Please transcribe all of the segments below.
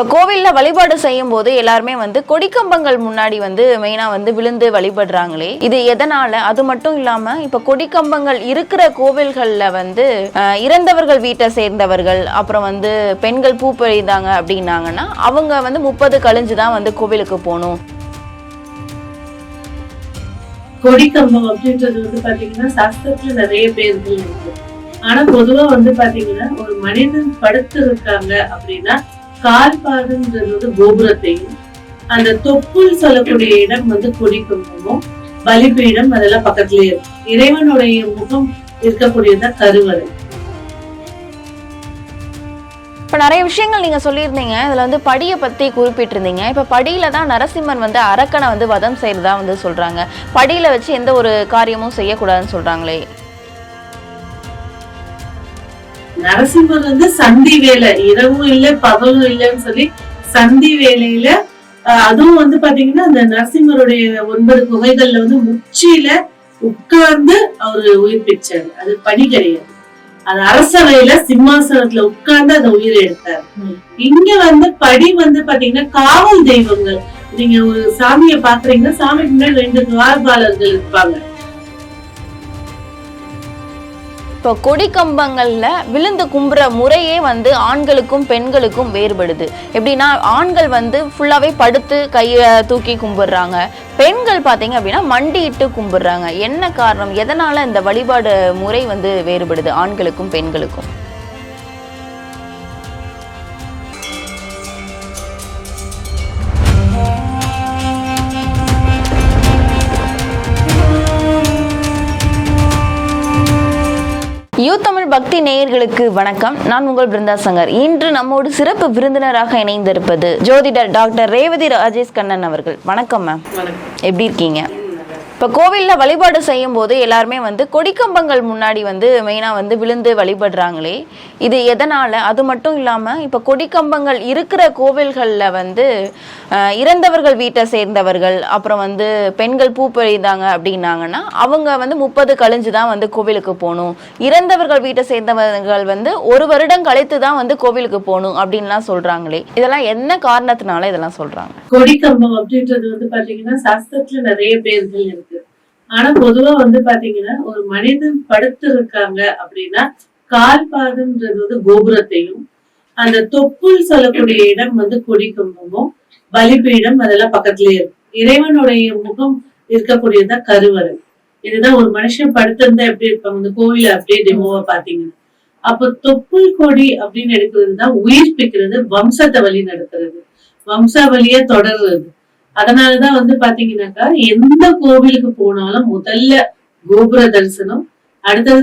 இப்போ கோவிலில் வழிபாடு செய்யும் போது எல்லாருமே வந்து கொடிக்கம்பங்கள் முன்னாடி வந்து மெயினாக வந்து விழுந்து வழிபடுறாங்களே. இது எதனால? அது மட்டும் இல்லாமல் இப்போ கொடிக்கம்பங்கள் இருக்கிற கோவில்களில் வந்து இறந்தவர்கள் வீட்டை சேர்ந்தவர்கள் அப்புறம் வந்து பெண்கள் பூ பெய்தாங்க அப்படின்னாங்கன்னா அவங்க வந்து முப்பது கழிஞ்சு தான் வந்து கோவிலுக்கு போகணும். கொடிக்கம்பம் அப்படின்றது வந்து பாத்தீங்கன்னா சாஸ்திரத்துல நிறைய பேர்கள் இருக்கு. ஆனா பொதுவா வந்து பாத்தீங்கன்னா ஒரு மனிதன் படுத்து இருக்காங்க அப்படின்னா கால் பாதம்ன்றது வந்து கோபுரத்தையும் அந்த தொப்புள் சொல்லக்கூடிய இடம் வந்து கொடிக்கம்பமும் பலிபீடம் அதெல்லாம் பக்கத்துலயே இருக்கும். இறைவனுடைய முகம் இருக்கக்கூடியதுதான் கருவறை. இப்போ நிறைய விஷயங்கள் நீங்கள் சொல்லியிருந்தீங்க. இதில் வந்து படியை பற்றி குறிப்பிட்டிருந்தீங்க. இப்போ படியில் தான் நரசிம்மன் வந்து அரக்கனை வந்து வதம் செய்கிறதா வந்து சொல்கிறாங்க படியில் வச்சு எந்த ஒரு காரியமும் செய்யக்கூடாதுன்னு சொல்கிறாங்களே நரசிம்மர் வந்து சந்தி வேலை இரவும் இல்ல பகலும் இல்லைன்னு சொல்லி சந்தி வேலையில அதுவும் வந்து பாத்தீங்கன்னா அந்த நரசிம்மருடைய ஒன்பது குகைகள்ல வந்து உச்சியில உட்கார்ந்து அவரு உயிர் பெற்றாரு அது பணி கிடையாது. அது அரசவையில சிம்மாசனத்துல உட்கார்ந்து அந்த உயிரை எடுத்தாரு. இங்க வந்து படி வந்து பாத்தீங்கன்னா காவல் தெய்வங்கள். நீங்க ஒரு சாமியை பாக்குறீங்கன்னா சாமிக்கு முன்னாடி ரெண்டு துவாரபாலர்கள் இருப்பாங்க. இப்போ கொடி கம்பங்களில் விழுந்து கும்புற முறையே வந்து ஆண்களுக்கும் பெண்களுக்கும் வேறுபடுது. எப்படின்னா ஆண்கள் வந்து ஃபுல்லாகவே படுத்து கையை தூக்கி கும்பிடுறாங்க. பெண்கள் பார்த்தீங்க அப்படின்னா மண்டியிட்டு கும்பிடுறாங்க. என்ன காரணம்? எதனால் இந்த வழிபாடு முறை வந்து வேறுபடுது? ஆண்களுக்கும் பெண்களுக்கும். தமிழ் பக்தி நேயர்களுக்கு வணக்கம். நான் உங்கள் பிருந்தா சங்கர். இன்று நம்மோடு சிறப்பு விருந்தினராக இணைந்திருப்பது ஜோதிடர் டாக்டர் ரேவதி ராஜேஷ் கண்ணன் அவர்கள். வணக்கம் மேம். எப்படி இருக்கீங்க? இப்போ கோவிலில் வழிபாடு செய்யும் போது எல்லாருமே வந்து கொடிக்கம்பங்கள் முன்னாடி வந்து மெயினாக வந்து விழுந்து வழிபடுறாங்களே. இது எதனால்? அது மட்டும் இல்லாமல் இப்போ கொடிக்கம்பங்கள் இருக்கிற கோவில்களில் வந்து இறந்தவர்கள் வீட்டை சேர்ந்தவர்கள் அப்புறம் வந்து பெண்கள் பூ பெய்தாங்க அப்படின்னாங்கன்னா அவங்க வந்து முப்பது கழிஞ்சு தான் வந்து கோவிலுக்கு போகணும். இறந்தவர்கள் வீட்டை சேர்ந்தவர்கள் வந்து ஒரு வருடம் கழித்து தான் வந்து கோவிலுக்கு போகணும் அப்படின்லாம் சொல்கிறாங்களே இதெல்லாம் என்ன காரணத்தினால இதெல்லாம் சொல்கிறாங்க கொடிக்கம்பம் அப்படின்றது வந்து பாத்தீங்கன்னா சாஸ்திரத்துல நிறைய பேர்கள் இருக்கு. ஆனா பொதுவா வந்து பாத்தீங்கன்னா ஒரு மனிதன் படுத்து இருக்காங்க அப்படின்னா கால் பாதம்ன்றது வந்து கோபுரத்தையும் அந்த தொப்புள் சொல்லக்கூடிய இடம் வந்து கொடிக்கம்பமும் பலிபீடம் அதெல்லாம் பக்கத்துலயே இருக்கும் இறைவனுடைய முகம் இருக்கக்கூடியதுதான் கருவறை. இதுதான் ஒரு மனுஷன் படுத்திருந்தா எப்படி இருப்பாங்க? இந்த கோவில அப்படியே டெமோவை பாத்தீங்கன்னா. அப்ப தொப்புள் கொடி அப்படின்னு எடுக்கிறது தான் உயிர்ப்பிக்கிறது வம்சத்தை வழி நடத்துறது. வம்சாவளிய தொடர்றது. அதனாலதான் வந்து பாத்தீங்கன்னாக்கா எந்த கோவிலுக்கு போனாலும் முதல்ல கோபுர தரிசனம் அடுத்தது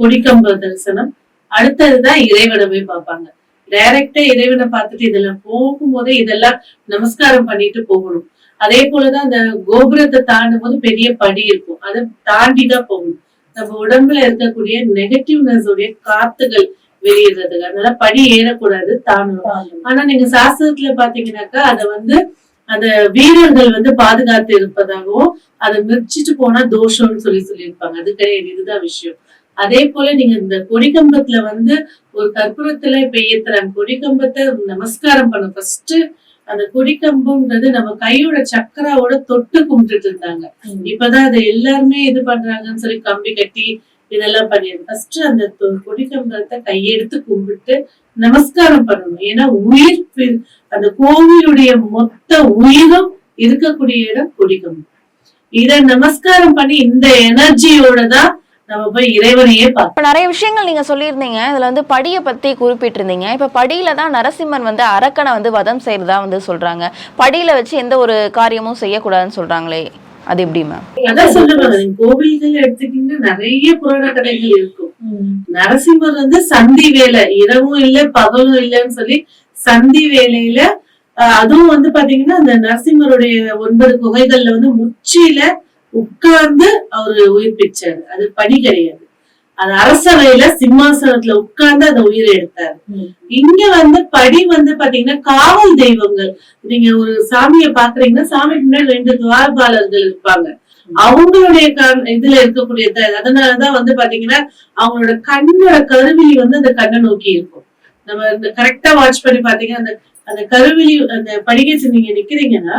கொடிக்கம்ப தரிசனம் அடுத்ததுதான் இறைவனை போய் பார்ப்பாங்க. டைரக்டா இறைவனை பார்த்துட்டு இதெல்லாம் போகும்போதே இதெல்லாம் நமஸ்காரம் பண்ணிட்டு போகணும். அதே போலதான் அந்த கோபுரத்தை தாண்டும் போது பெரிய படி இருக்கும். அதை தாண்டி தான் போகணும். நம்ம உடம்புல இருக்கக்கூடிய நெகட்டிவ்னஸ் உடைய காத்துகள் வெளியிடுறதுக்கு. அதனால படி ஏறக்கூடாது தாண்டணும் ஆனா நீங்க சாஸ்திரத்துல பாத்தீங்கன்னாக்கா அத வந்து அந்த வீரர்கள் வந்து பாதுகாத்து இருப்பதாகவும் அதை மிர்ச்சிட்டு போனா தோஷம்னு சொல்லி சொல்லியிருப்பாங்க. அது கிடையாது இதுதான் விஷயம். அதே போல நீங்க இந்த கொடிக்கம்பத்துல வந்து ஒரு கற்பூரத்துல இப்ப ஏத்துறாங்க கொடிக்கம்பத்தை நமஸ்காரம் பண்ண. ஃபர்ஸ்ட் அந்த கொடிக்கம்பம்ன்றது நம்ம கையோட சக்கராவோட தொட்டு கும்பிட்டுட்டு இருந்தாங்க இப்பதான் அதை எல்லாருமே இது பண்றாங்கன்னு சொல்லி கம்பி கட்டி இதெல்லாம் பண்ணிடுது ஃபர்ஸ்ட் அந்த தொ- கொடிக்கம்பத்தை கையெடுத்து கும்பிட்டு நமஸ்காரம் பண்ணணும். ஏன்னா உயிர் அந்த கோவிலுடைய மொத்த உயிரும் இருக்கக்கூடிய இடம் கொடிக்கம்பம் இத நமஸ்காரம் பண்ணி இந்த எனர்ஜியோட தான் நம்ம போய் இறைவனையே பார்க்கணும். நிறைய விஷயங்கள் நீங்க சொல்லியிருந்தீங்க. இதுல வந்து படியை பத்தி குறிப்பிட்டிருந்தீங்க. இப்ப படியில தான் நரசிம்மன் வந்து அரக்கனை வந்து வதம் செய்யறதா வந்து சொல்றாங்க. படியில வச்சு எந்த ஒரு காரியமும் செய்யக்கூடாதுன்னு சொல்றாங்களே. அது எப்படி மேம் அதான் சொல்லுவாங்க கோவில்கள் எடுத்துக்கிட்டீங்கன்னா நிறைய புராண கதைகள் இருக்கும். நரசிம்மர் வந்து சந்தி வேலை இரவும் இல்ல பகலும் இல்லைன்னு சொல்லி சந்தி வேலையில அதுவும் வந்து பாத்தீங்கன்னா அந்த நரசிம்மருடைய ஒன்பது குகைகள்ல வந்து உச்சியில உட்கார்ந்து அவரு உயிர் பெற்றாரு அது பணி கிடையாது. அது அரசவையில சிம்மாசனத்துல உட்கார்ந்து அந்த உயிரை எடுத்தாரு. இங்க வந்து படி வந்து பாத்தீங்கன்னா காவல் தெய்வங்கள். நீங்க ஒரு சாமியை பாக்குறீங்கன்னா சாமிக்கு முன்னாடி ரெண்டு துவாரபாலர்கள் இருப்பாங்க. அவங்களுடைய இதுல இருக்கக்கூடிய அதனாலதான் வந்து பாத்தீங்கன்னா அவங்களோட கண்ணோட கருவிழி வந்து அந்த கண்ணை நோக்கி இருக்கும். நம்ம இந்த கரெக்டா வாட்ச் பண்ணி பாத்தீங்கன்னா அந்த அந்த கருவிழி அந்த படிக்கட்டு நீங்க நிக்கிறீங்கன்னா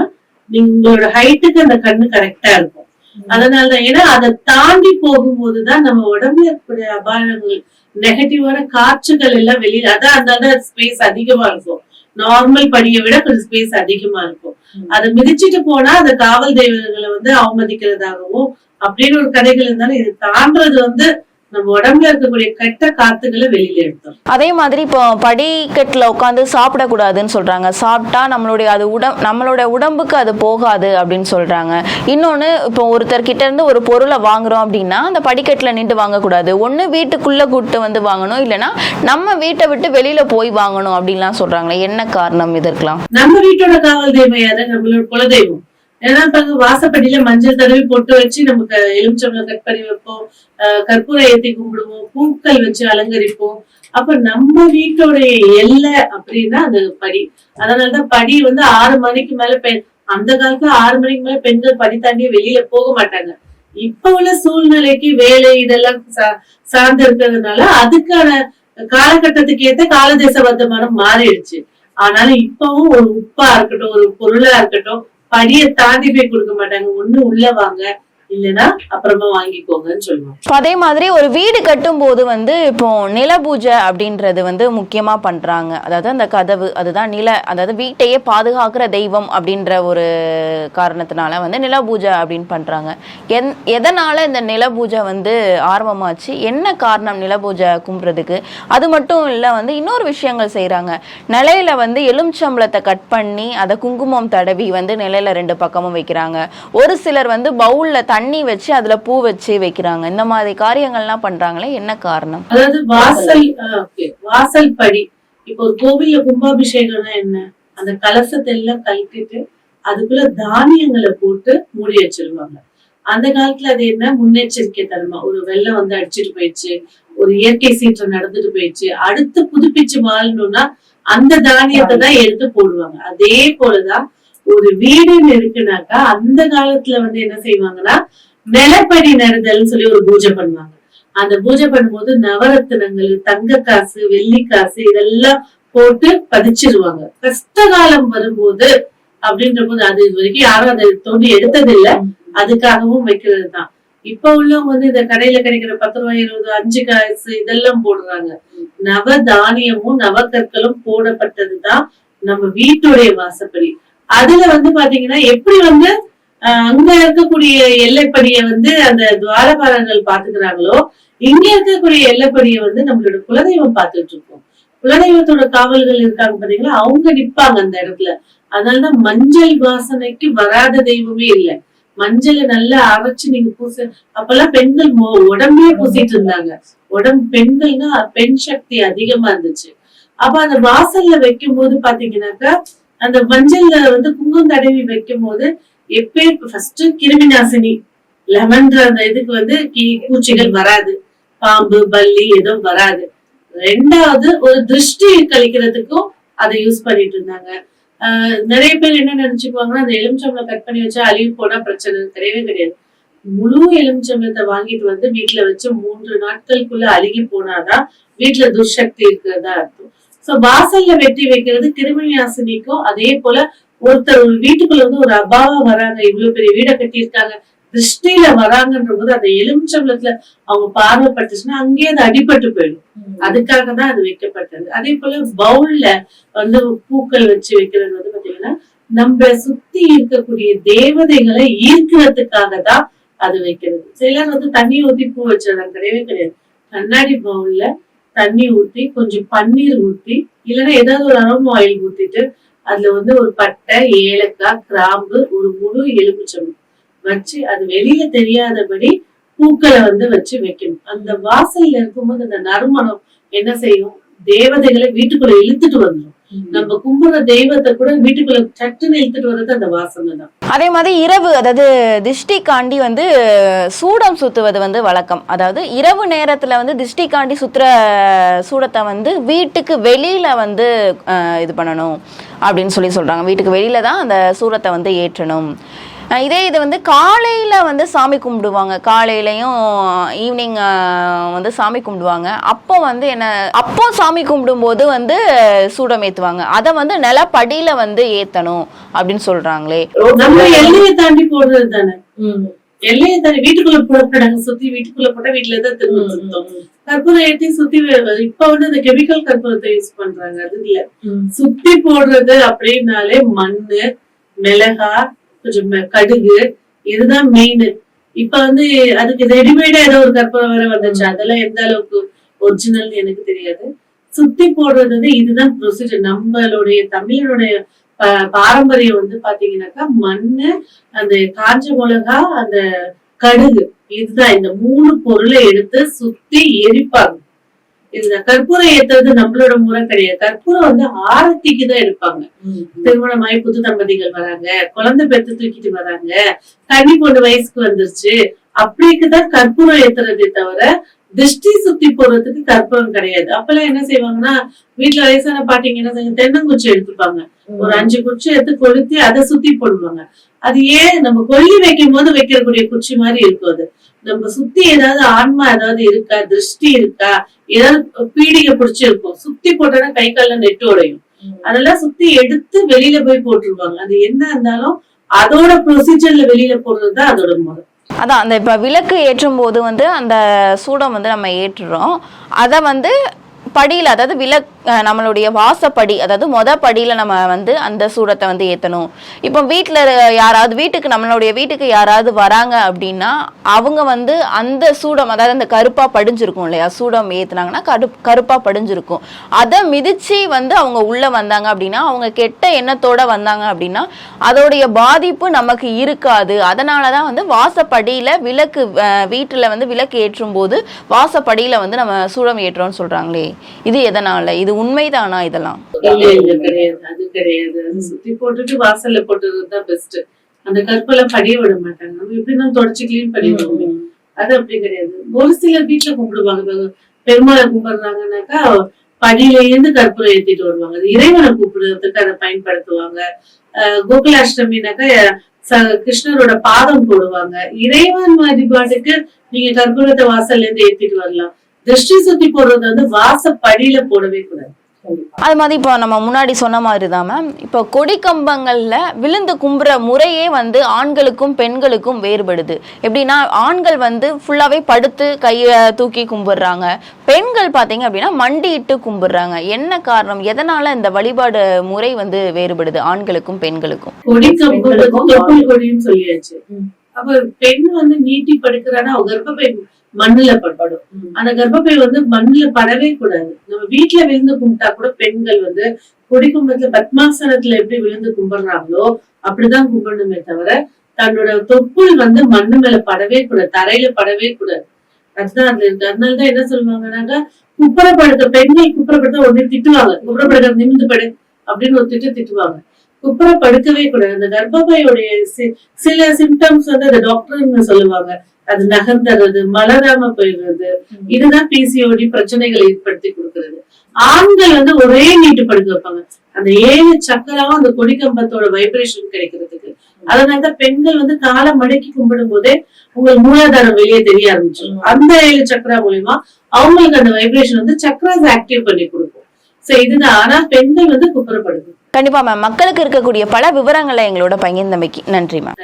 நீங்க உங்களோட ஹைட்டுக்கு அந்த கண்ணு கரெக்டா இருக்கும். அதனாலதான். ஏன்னா அதை தாண்டி போகும்போதுதான் நம்ம உடம்புல இருக்கக்கூடிய அபாயங்கள் நெகட்டிவான காற்றுகள் எல்லாம் வெளியில அதான் அந்த ஸ்பேஸ் அதிகமா இருக்கும். நார்மல் படியை விட கொஞ்சம் ஸ்பேஸ் அதிகமா இருக்கும். அதை மிதிச்சிட்டு போனா அந்த காவல் தெய்வங்களை வந்து அவமதிக்கிறதாகவும் அப்படின்னு ஒரு கதைகள் இருந்தாலும் இது தாண்டது வந்து நம்ம உடம்புல இருக்கக்கூடிய கெட்ட காத்துக்களை வெளியில எடுத்தோம் அதே மாதிரி இப்போ படிக்கட்டில் உட்காந்து சாப்பிடக்கூடாதுன்னு சொல்றாங்க. சாப்பிட்டா நம்மளுடைய அது உடம் நம்மளோட உடம்புக்கு அது போகாது அப்படின்னு சொல்றாங்க. இன்னொன்று இப்போ ஒருத்தர் கிட்ட இருந்து ஒரு பொருளை வாங்குறோம் அப்படின்னா அந்த படிக்கட்டில் நின்று வாங்கக்கூடாது. ஒன்று வீட்டுக்குள்ள கூட்டு வந்து வாங்கணும் இல்லைன்னா நம்ம வீட்டை விட்டு வெளியில போய் வாங்கணும் அப்படின்லாம் சொல்றாங்களே என்ன காரணம் இதற்கெல்லாம்? நம்ம வீட்டோட காவல் தெய்வம் யாரு? நம்மளோட குலதெய்வம். ஏன்னா வாசப்படியில மஞ்சள் தடவி பொட்டு வச்சு நமக்கு எலுமிச்சம்பளம் கட் பண்ணி வைப்போம். ஆஹ் கற்பூரம் ஏத்தி கும்பிடுவோம். பூக்கள் வச்சு அலங்கரிப்போம். அப்ப நம்ம வீட்டோடைய எல்லை அப்படின்னா அது படி. அதனாலதான் படி வந்து ஆறு மணிக்கு மேல பெண் அந்த காலத்துல ஆறு மணிக்கு மேல பெண்கள் படி தாண்டி வெளியில போக மாட்டாங்க. இப்ப உள்ள சூழ்நிலைக்கு வேலை இதெல்லாம் சா- சார்ந்து இருக்கிறதுனால அதுக்கான காலகட்டத்துக்கு ஏத்த காலதேச வர்த்தமானம் மாறிடுச்சு. ஆனாலும் இப்பவும் ஒரு உப்பா இருக்கட்டும் ஒரு பொருளா இருக்கட்டும் படியை தாண்டி போய் கொடுக்க மாட்டாங்க. ஒண்ணு உள்ள வாங்க. இல்லைன்னா அப்புறமா வாங்கிக்கோங்கன்னு அதே மாதிரி ஒரு வீடு கட்டும்போது வந்து இப்போ நில பூஜை அப்படின்றது வந்து முக்கியமா பண்றாங்க. அதாவது அந்த கதவு அதுதான் நில அதாவது வீட்டையே பாதுகாக்கிற தெய்வம் அப்படின்ற ஒரு காரணத்தினால வந்து நில பூஜை அப்படின்னு பண்றாங்க. என் எதனால இந்த நில பூஜை வந்து ஆர்வமாச்சு? என்ன காரணம் நில பூஜை கும்பிட்றதுக்கு அது மட்டும் இல்லை வந்து இன்னொரு விஷயங்கள் செய்யறாங்க நிலையில வந்து எலுமிச்சம்பளத்தை கட் பண்ணி அதை குங்குமம் தடவி வந்து நிலையில ரெண்டு பக்கமும் வைக்கிறாங்க. ஒரு சிலர் வந்து பவுல்ல தண்ணி வச்சு அதுல பூ வச்சு வைக்கிறாங்க. இந்த மாதிரி காரியங்கள்லாம் பண்றாங்களே என்ன காரணம்? அதாவது வாசல் வாசல் படி. இப்போ ஒரு கோவில்ல கும்பாபிஷேகம்னா என்ன? அந்த கலசத்தை எல்லாம் கழட்டிட்டு அதுக்குள்ள தானியங்களை போட்டு மூடி வச்சிருவாங்க. அந்த காலத்துல அது என்ன? முன்னெச்சரிக்கை தன்மை. ஒரு வெள்ளம் வந்து அடிச்சிட்டு போயிடுச்சு. ஒரு இயற்கை சீற்றம் நடந்துட்டு போயிடுச்சு. அடுத்து புதுப்பிச்சு வாழணும்னா அந்த தானியத்தை தான் எடுத்து போடுவாங்க. அதே போலதான் ஒரு வீடுன்னு இருக்குனாக்கா அந்த காலத்துல வந்து என்ன செய்வாங்கன்னா நிலப்படி நடுதல் சொல்லி ஒரு பூஜை பண்ணுவாங்க. அந்த பூஜை பண்ணும்போது நவரத்தினங்கள் தங்க காசு வெள்ளி காசு இதெல்லாம் போட்டு பதிச்சிருவாங்க. கஷ்ட காலம் வரும்போது அப்படின்ற போது அது இது வரைக்கும் யாரும் அதை தோண்டி எடுத்ததில்ல. அதுக்காகவும் வைக்கிறது தான் இப்ப உள்ளவங்க வந்து இந்த கடையில கிடைக்கிற பத்து ரூபாய் இருபது அஞ்சு காசு இதெல்லாம் போடுறாங்க. நவ தானியமும் நவக்கற்களும் போடப்பட்டதுதான் நம்ம வீட்டுடைய வாசப்படி. அதுல வந்து பாத்தீங்கன்னா எப்படி வந்து அங்க இருக்கக்கூடிய எல்லைப்படியை வந்து அந்த துவாரபாலர்கள் பாத்துக்கிறாங்களோ இங்க இருக்கக்கூடிய எல்லைப்படியை வந்து நம்மளோட குலதெய்வம் பார்த்துட்டு இருக்கோம் குலதெய்வத்தோட காவல்கள் இருக்காங்க பாத்தீங்களா? அவங்க நிப்பாங்க அந்த இடத்துல. அதனாலதான் மஞ்சள் வாசனைக்கு வராத தெய்வமே இல்லை. மஞ்சளை நல்லா அரைச்சு நீங்க பூச அப்பெல்லாம் பெண்கள் உடம்பே பூசிட்டு இருந்தாங்க. உடம்பு பெண்கள்னா பெண் சக்தி அதிகமா இருந்துச்சு. அப்ப அந்த வாசல்ல வைக்கும் போது பாத்தீங்கன்னாக்கா அந்த மஞ்சள்ல வந்து குங்குமம் தடவி வைக்கும் போது எப்பயும் ஃபர்ஸ்ட் கிருமி நாசினி லெமன்ற அந்த இதுக்கு வந்து கீ- பூச்சிகள் வராது. பாம்பு பல்லி எதுவும் வராது. ரெண்டாவது ஒரு திருஷ்டி கழிக்கிறதுக்கும் அதை யூஸ் பண்ணிட்டு இருந்தாங்க. ஆஹ் நிறைய பேர் என்ன நினைச்சுக்குவாங்கன்னா அந்த எலுமிச்சம்பளம் கட் பண்ணி வச்சா அழிவு போனா பிரச்சனை கிடையவே கிடையாது. முழு எலுமிச்சம்பளத்தை வாங்கிட்டு வந்து வீட்டுல வச்சு மூன்று நாட்களுக்குள்ள அழுகி போனாதான் வீட்டுல துர்சக்தி இருக்கிறதா அர்த்தம். சோ வாசல்ல வெட்டி வைக்கிறது கிருமி நாசினிக்கும் அதே போல ஒருத்தர் ஒரு வீட்டுக்குள்ள வந்து ஒரு அபாவம் வராங்க இவ்வளவு பெரிய வீடை கட்டியிருக்காங்க திருஷ்டியில வராங்கன்ற போது அந்த எலுமிச்சம்பளத்துல அவங்க பார்வைப்பட்டுச்சுன்னா அங்கேயே அது அடிபட்டு போயிடும். அதுக்காக தான் அது வைக்கப்பட்டது. அதே போல பவுல்ல வந்து பூக்கள் வச்சு வைக்கிறது வந்து பாத்தீங்கன்னா நம்ம சுத்தி இருக்கக்கூடிய தேவதைகளை ஈர்க்கிறதுக்காக தான் அது வைக்கிறது. சிலர் வந்து தண்ணி ஊத்தி பூ வச்சதா கிடையவே கிடையாது. கண்ணாடி பவுல்ல தண்ணி ஊற்றி கொஞ்சம் பன்னீர் ஊற்றி இல்லைன்னா ஏதாவது ஒரு அரோமா ஆயில் ஊற்றிட்டு அதுல வந்து ஒரு பட்டை ஏலக்காய் கிராம்பு ஒரு முழு எலுமிச்சம் வச்சு அது வெளியில தெரியாதபடி பூக்களை வந்து வச்சு வைக்கணும். அந்த வாசல்ல இருக்கும்போது அந்த நறுமணம் என்ன செய்யும்? தேவதைகளை வீட்டுக்குள்ள இழுத்துட்டு வந்துடும் நம்ம கும்பிடுற தெய்வத்தை கூட வீட்டுக்குள்ள சட்டுன்னு இழுத்துட்டு வர்றது அந்த வாசனை தான். அதே மாதிரி இரவு அதாவது திஷ்டி காண்டி வந்து சூடம் சுத்துவது வந்து வழக்கம். அதாவது இரவு நேரத்துல வந்து திஷ்டி காண்டி சுத்துற சூடத்தை வந்து வீட்டுக்கு வெளியில வந்து இது பண்ணணும் அப்படின்னு சொல்லி சொல்றாங்க. வீட்டுக்கு வெளியில தான் அந்த சூடத்தை வந்து ஏற்றணும். இதே இது வந்து காலையில வந்து சாமி கும்பிடுவாங்க. காலையிலயும் ஈவினிங் வந்து சாமி கும்பிடுவாங்க. அப்போ வந்து என்ன அப்போ சாமி கும்பிடும்போது வந்து சூடம் ஏத்துவாங்க அதை வந்து நிலப்படியில வந்து ஏத்தணும் அப்படின்னு சொல்றாங்களே. நம்ம எல்லையை தாண்டி போடுறது தானே. எல்லையை தாண்டி வீட்டுக்குள்ள போடக்கூடாது சுத்தி வீட்டுக்குள்ள போட்டா வீட்டுல தான் திரும்ப சுத்தம். கற்பூரம் ஏற்றி சுத்தி இப்ப வந்து இந்த கெமிக்கல் கற்பூரத்தை யூஸ் பண்றாங்க. அது இல்ல. சுத்தி போடுறது அப்படின்னாலே மண்ணு மிளகா கொஞ்சம் கடுகு இதுதான் மெயின் இப்ப வந்து அதுக்கு ரெடிமேடா ஏதோ ஒரு கற்பனை வேற வந்துச்சு. அதெல்லாம் எந்த அளவுக்கு ஒரிஜினல் எனக்கு தெரியாது. சுத்தி போடுறது வந்து இதுதான் ப்ரொசீஜர் நம்மளுடைய தமிழனுடைய ப- பாரம்பரியம் வந்து பாத்தீங்கன்னாக்கா மண்ணு அந்த காஞ்ச மிளகா அந்த கடுகு. இதுதான் இந்த மூணு பொருளை எடுத்து சுத்தி எரிப்பாங்க. இதுல கற்பூரம் ஏத்துறது நம்மளோட முறை கிடையாது. கற்பூரம் வந்து ஆரத்திக்கு தான் எடுப்பாங்க திருமணமாயி புது தம்பதிகள் வராங்க குழந்தை பெத்து தூக்கிட்டு வராங்க கன்னி பொண்ணு வயசுக்கு வந்துருச்சு அப்படிக்கு தான் கற்பூரம் ஏத்துறதே தவிர திருஷ்டி சுத்தி போடுறதுக்கு கற்பூரம் கிடையாது. அப்பெல்லாம் என்ன செய்வாங்கன்னா வீட்டுல வயசான பாட்டிங்க என்ன செய்வாங்க தென்னங்குச்சி எடுத்துப்பாங்க. ஒரு அஞ்சு குச்சி எடுத்து கொளுத்தி அதை சுத்தி போடுவாங்க. அது ஏன் நம்ம கொல்லி வைக்கும் போது வைக்கக்கூடிய குச்சி மாதிரி இருக்கும் அது. நம்ம சுத்தி ஏதாவது ஆன்மா ஏதாவது இருக்கா திருஷ்டி இருக்கா ஏதாவது பீடிகை பிடிச்சி இருக்கும் சுத்தி போட்டோன்னா கை கால்ல நெட்டு உடையும். அதெல்லாம் சுத்தி எடுத்து வெளியில போய் போட்டுருவாங்க அது என்ன இருந்தாலும் அதோட ப்ரொசீஜர்ல வெளியில போடுறதுதான் அதோட முறை. அதான் அந்த இப்போ விளக்கு ஏற்றும் போது வந்து அந்த சூடம் வந்து நம்ம ஏற்றுறோம். அதை வந்து படியில் அதாவது வில நம்மளுடைய வாசப்படி அதாவது மொத படியில் நம்ம வந்து அந்த சூடத்தை வந்து ஏற்றணும் இப்போ வீட்டில் யாராவது வீட்டுக்கு நம்மளுடைய வீட்டுக்கு யாராவது வராங்க அப்படின்னா அவங்க வந்து அந்த சூடம் அதாவது அந்த கருப்பாக படிஞ்சிருக்கும் இல்லையா? சூடம் ஏற்றுனாங்கன்னா கரு கருப்பாக படிஞ்சிருக்கும். அதை மிதிச்சு வந்து அவங்க உள்ளே வந்தாங்க அப்படின்னா அவங்க கெட்ட எண்ணத்தோடு வந்தாங்க அப்படின்னா அதோடைய பாதிப்பு நமக்கு இருக்காது. அதனால தான் வந்து வாசப்படியில் விளக்கு வீட்டில் வந்து விளக்கு ஏற்றும் போது வாசப்படியில் வந்து நம்ம சூடம் ஏற்றோம்னு சொல்கிறாங்களே இது எதனால? இது உண்மைதானா இதெல்லாம்? அது கிடையாது அது சுத்தி போட்டுட்டு வாசல்ல போட்டுறது தான் பெஸ்ட் அந்த கற்பெல்லாம் படிய விட மாட்டாங்க. நம்ம எப்படின்னா தொடச்சு கிளீன் பண்ணிடுவோம் அது அப்படி கிடையாது. ஒரு சிலர் வீட்டுல கும்பிடுவாங்க. பெருமாளை கும்பிடுறாங்கன்னாக்கா படியில இருந்து கற்பூரம் ஏத்திட்டு வருவாங்க. இறைவனை கூப்பிடுறதுக்கு அதை பயன்படுத்துவாங்க. கோகுலாஷ்டமினாக்கா கிருஷ்ணரோட பாதம் போடுவாங்க. இறைவன் வழிபாட்டுக்கு நீங்க கற்பூரத்தை வாசல்ல இருந்து ஏத்திட்டு வரலாம். திருஷ்டி சுத்தி போடுறது வந்து வாசப்படியில போடவே கூடாது. அது மாதிரி இப்போ நம்ம முன்னாடி சொன்ன மாதிரி தான் மேம் இப்போ கொடி கம்பங்கள்ல விழுந்து கும்புற முறையே வந்து ஆண்களுக்கும் பெண்களுக்கும் வேறுபடுது. எப்படின்னா ஆண்கள் வந்து ஃபுல்லாவே படுத்து கையை தூக்கி கும்பிடுறாங்க. பெண்கள் பார்த்தீங்க அப்படின்னா மண்டியிட்டு கும்பிடுறாங்க. என்ன காரணம்? எதனால இந்த வழிபாடு முறை வந்து வேறுபடுது ஆண்களுக்கும் பெண்களுக்கும்? கொடி சொல்லியாச்சு. அப்ப பெண் வந்து நீட்டி படுக்கிறான்னா கர்ப்பப்பை மண்ணுல படும் அந்த கர்ப்பப்பை வந்து மண்ணுல படவே கூடாது. நம்ம வீட்டுல விழுந்து கும்பிட்டா கூட பெண்கள் வந்து கொடி கும்பத்துல பத்மாசனத்துல எப்படி விழுந்து கும்பிடுறாங்களோ அப்படிதான் கும்பிடணுமே தவிர தன்னோட தொப்புள் வந்து மண்ணு மேல படவே கூடாது. தரையில படவே கூடாது. அதுதான் அதுல இருக்கு. அதனாலதான் என்ன சொல்லுவாங்கன்னாக்கா குப்புறப்படுத்த பெண்கள் குப்புறப்படுத்த உடனே திட்டுவாங்க. குப்புறப்படுத்த நிமிந்து படு அப்படின்னு ஒரு திட்டு திட்டுவாங்க. குப்புற படுக்கவே கூடாது. அந்த கர்ப்பப்பையுடைய சில சிம்டம்ஸ் வந்து அந்த டாக்டருங்க சொல்லுவாங்க. அது நகர்ந்துறது மலராம போயிடுறது. இதுதான் பிசிஓடி பிரச்சனைகளை ஏற்படுத்தி கொடுக்கிறது. ஆண்கள் வந்து ஒரே நீட்டு படுக்க வைப்பாங்க. அந்த ஏழு சக்கராவும் அந்த கொடிக்கம்பத்தோட வைப்ரேஷன் கிடைக்கிறதுக்கு. அதனாலதான் பெண்கள் வந்து காலை மடக்கி கும்பிடும் போதே உங்களுக்கு மூலாதாரம் வெளியே தெரிய ஆரம்பிச்சிடும் அந்த ஏழு சக்கரா மூலியமா அவங்களுக்கு அந்த வைப்ரேஷன் வந்து சக்கராஸ் ஆக்டிவ் பண்ணி கொடுக்கும். சோ இதுதான். ஆனா பெண்கள் வந்து குப்புறப்படுது கண்டிப்பா மேம் மக்களுக்கு இருக்கக்கூடிய பல விவரங்களை எங்களோட பகிர்ந்தமைக்கு நன்றி மேம்